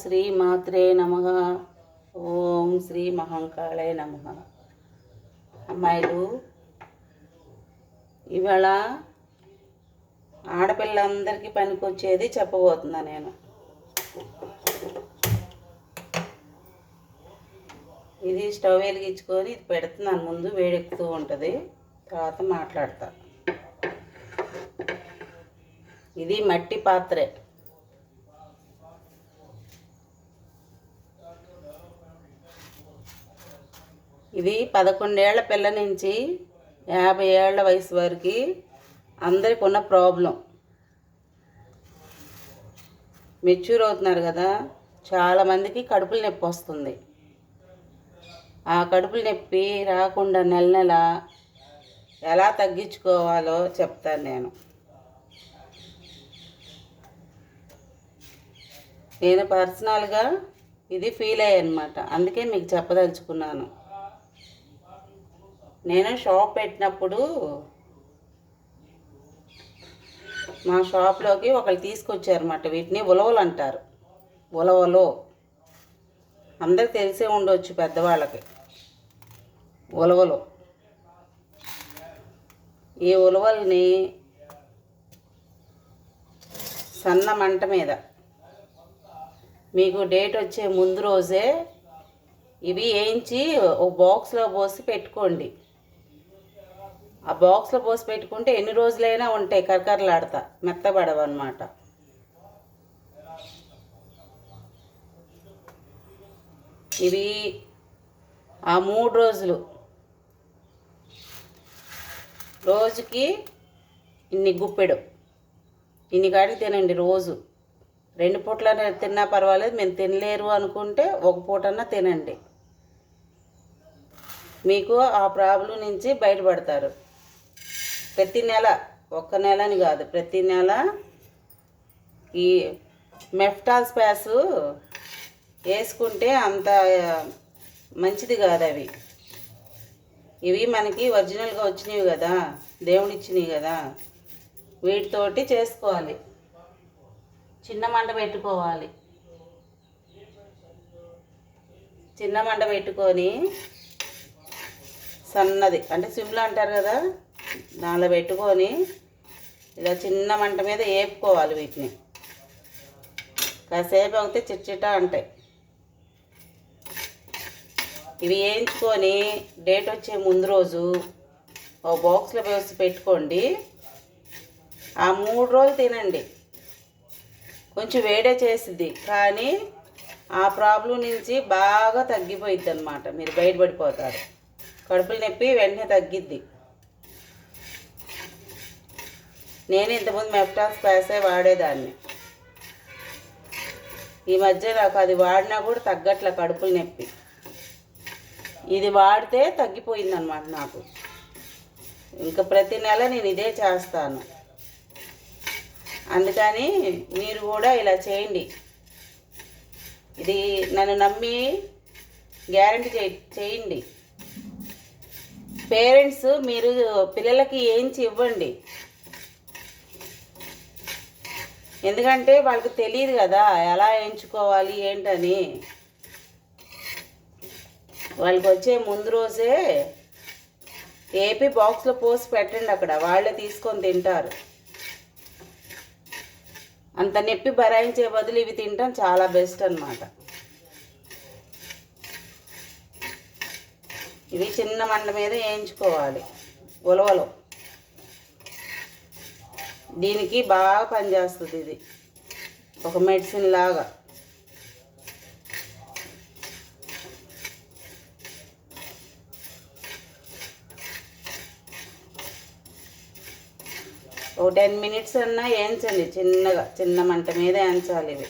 శ్రీ మాత్రే నమ. ఓం శ్రీ మహంకాళే నమ. అమ్మాయిలు ఇవాళ ఆడపిల్లందరికీ పనికొచ్చేది చెప్పబోతున్నా నేను. ఇది స్టవ్ వెలిగించుకొని ఇది పెడుతున్నాను. ముందు వేడెక్కుతూ ఉంటుంది తర్వాత మాట్లాడతా. ఇది మట్టి పాత్రే. ఇది పదకొండేళ్ళ పిల్ల నుంచి యాభై ఏళ్ళ వయసు వరకు అందరికి ఉన్న ప్రాబ్లం మెచ్యూర్ అవుతున్నారు కదా చాలామందికి కడుపులు నొప్పి వస్తుంది. ఆ కడుపులు నొప్పి రాకుండా నెల నెల ఎలా తగ్గించుకోవాలో చెప్తాను నేను. నేను పర్సనల్గా ఇది ఫీల్ అయ్యానమాట అందుకే మీకు చెప్పదలుచుకున్నాను. నేను షాప్ పెట్టినప్పుడు మా షాప్లోకి ఒకళ్ళు తీసుకొచ్చారన్నమాట. వీటిని ఉలవలు అంటారు. ఉలవలు. అందరికి తెలిసే ఉండొచ్చు పెద్దవాళ్ళకి. ఉలవలు. ఈ ఉలవల్ని సన్న మంట మీద మీకు డేట్ వచ్చే ముందు రోజే ఇవి వేయించి ఒక బాక్స్లో పోసి పెట్టుకోండి. ఆ బాక్స్లో పోసి పెట్టుకుంటే ఎన్ని రోజులైనా ఉంటాయి కరకరలాడతా మెత్తబడవు అనమాట ఇవి ఆ మూడు రోజులు. రోజుకి ఇన్ని గుప్పెడు. ఇన్ని కాడికి తినండి రోజు. రెండు పూట్ల తిన్నా పర్వాలేదు మేము తినలేరు అనుకుంటే ఒక పూటన్నా తినండి. మీకు ఆ ప్రాబ్లం నుంచి బయటపడతారు. ప్రతి నెల ఒక్క నెల అని కాదు ప్రతి నెల ఈ మెఫ్టాల్ స్పాస్ వేసుకుంటే అంత మంచిది కాదు అవి. ఇవి మనకి ఒరిజినల్గా వచ్చినవి కదా దేవుడిచ్చినవి కదా వీటితోటి చేసుకోవాలి. చిన్న మంట పెట్టుకోవాలి. చిన్న మంట పెట్టుకొని సన్నది అంటే సిమ్లా అంటారు కదా దానిలో పెట్టుకొని ఇలా చిన్న మంట మీద వేపుకోవాలి వీటిని. కాసేపు అవుతే చిట్చిట అంటాయి ఇవి వేయించుకొని డేట్ వచ్చే ముందు రోజు ఓ బాక్స్లో వేసి పెట్టుకోండి. ఆ మూడు రోజులు తినండి. కొంచెం వేడే చేసిద్ది. కానీ ఆ ప్రాబ్లం నుంచి బాగా తగ్గిపోయిద్ది అనమాట మీరు బయటపడిపోతారు. కడుపులు నొప్పి వెంటనే తగ్గిద్ది. నేను ఇంతకుముందు మెప్టాస్ ప్యాసే వాడేదాన్ని. ఈ మధ్య నాకు అది వాడినా కూడా తగ్గట్ల కడుపులు నొప్పి. ఇది వాడితే తగ్గిపోయిందనమాట నాకు. ఇంకా ప్రతి నెల నేను ఇదే చేస్తాను. అందుకని మీరు కూడా ఇలా చేయండి. ఇది నన్ను నమ్మి గ్యారంటీ చే చేయండి. పేరెంట్స్ మీరు పిల్లలకి ఏంచి ఇవ్వండి. ఎందుకంటే వాళ్ళకి తెలియదు కదా ఎలా ఎంచుకోవాలి ఏంటని. వాళ్ళకి వచ్చే ముందు రోజే ఏపీ బాక్స్లో పోసి పెట్టండి అక్కడ వాళ్ళే తీసుకొని తింటారు. అంత నొప్పి భరాయించే బదులు ఇవి తింటాం చాలా బెస్ట్ అనమాట ఇవి చిన్న మంట మీద వేయించుకోవాలి ఉలవలు. దీనికి బాగా పనిచేస్తుంది ఇది. ఒక మెడిసిన్ లాగా. ఒక టెన్ మినిట్స్ అన్నా వేయించండి. చిన్నగా చిన్న మంట మీద వేయించాలి ఇవి.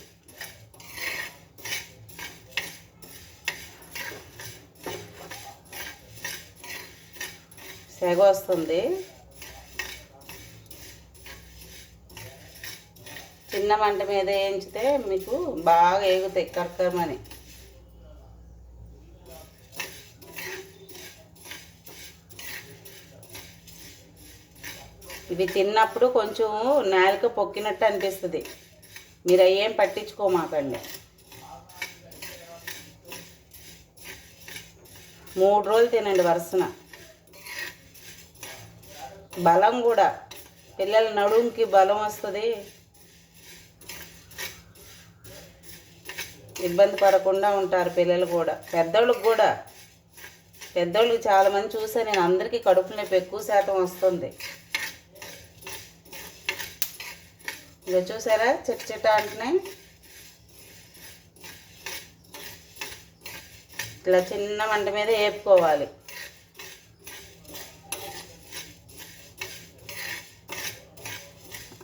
సెగ వస్తుంది. చిన్న మంట మీద వేయించితే మీకు బాగా ఏగుతాయి కర్కరమని. ఇవి తిన్నప్పుడు కొంచెం నాలుక పొక్కినట్టు అనిపిస్తుంది. మీరు అయ్యేం పట్టించుకోమాకండి. మూడు రోజులు తినండి వరుసన. బలం కూడా. పిల్లల నడుముకి బలం వస్తుంది. ఇబ్బంది పడకుండా ఉంటారు పిల్లలు కూడా. పెద్దోళ్ళకి కూడా. పెద్దోళ్ళకి చాలామంది చూసా నేను అందరికీ కడుపు నొప్పి ఎక్కువ శాతం వస్తుంది. ఇంకా చూసారా? చిట్ చిట్ట అంటున్నాయి. ఇట్లా చిన్న మంట మీద వేపుకోవాలి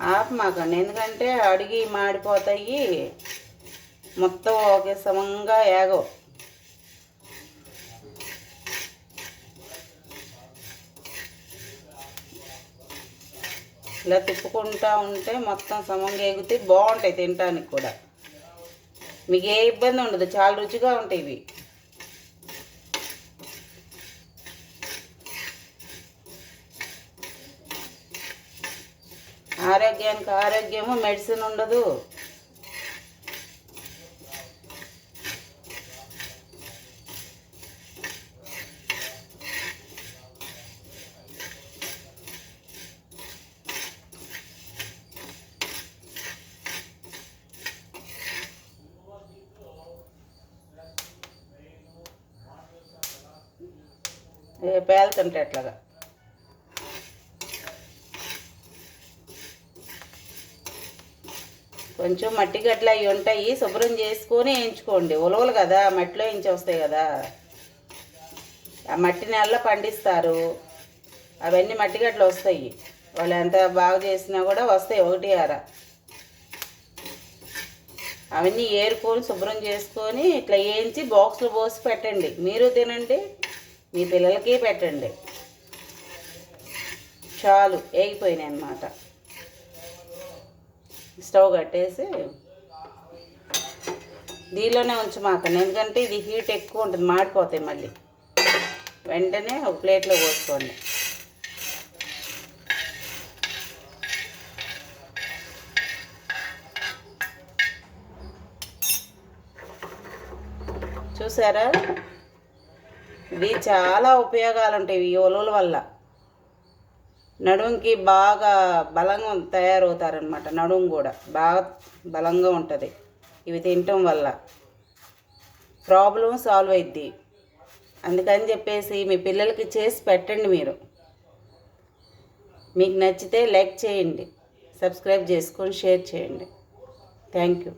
ఆపమాకండి ఎందుకంటే అడిగి మాడిపోతాయి. మొత్తం ఒకే సమంగా ఏగవు. ఇలా తిప్పుకుంటా ఉంటే మొత్తం సమంగా ఎగితే బాగుంటాయి తినడానికి కూడా. మీకు ఏ ఇబ్బంది ఉండదు చాలా రుచిగా ఉంటాయి ఇవి. ఆరోగ్యానికి ఆరోగ్యము మెడిసిన్ ఉండదు. పేలుతుంటే అట్లాగా కొంచెం మట్టి గడ్డలు అవి ఉంటాయి శుభ్రం చేసుకొని వేయించుకోండి. ఉలవలు కదా మట్టిలో వేయించి వస్తాయి కదా. ఆ మట్టి నెలలో పండిస్తారు. అవన్నీ మట్టి గట్లు వస్తాయి. వాళ్ళు ఎంత బాగా చేసినా కూడా వస్తాయి ఒకటి అర అవన్నీ ఏరుకొని శుభ్రం చేసుకొని ఇట్లా వేయించి బాక్స్లో పోసి పెట్టండి. మీరు తినండి మీ పిల్లలకి పెట్టండి. చాలు వేగిపోయినాయి అన్నమాట. స్టవ్ కట్టేసి దీనిలోనే ఉంచమాకండి ఎందుకంటే ఇది హీట్ ఎక్కువ ఉంటుంది మాడిపోతాయి మళ్ళీ. వెంటనే ఒక ప్లేట్లో పోసుకోండి. చూసారా? ఇది చాలా ఉపయోగాలు ఉంటాయి ఈ ఒలువుల వల్ల. నడుంకి బాగా బలంగా తయారవుతారనమాట నడుము కూడా బాగా బలంగా ఉంటుంది. ఇవి తినటం వల్ల ప్రాబ్లం సాల్వ్ అయిద్ది. అందుకని చెప్పేసి మీ పిల్లలకి చేసి పెట్టండి మీరు. మీకు నచ్చితే లైక్ చేయండి సబ్స్క్రైబ్ చేసుకొని షేర్ చేయండి. Thank you.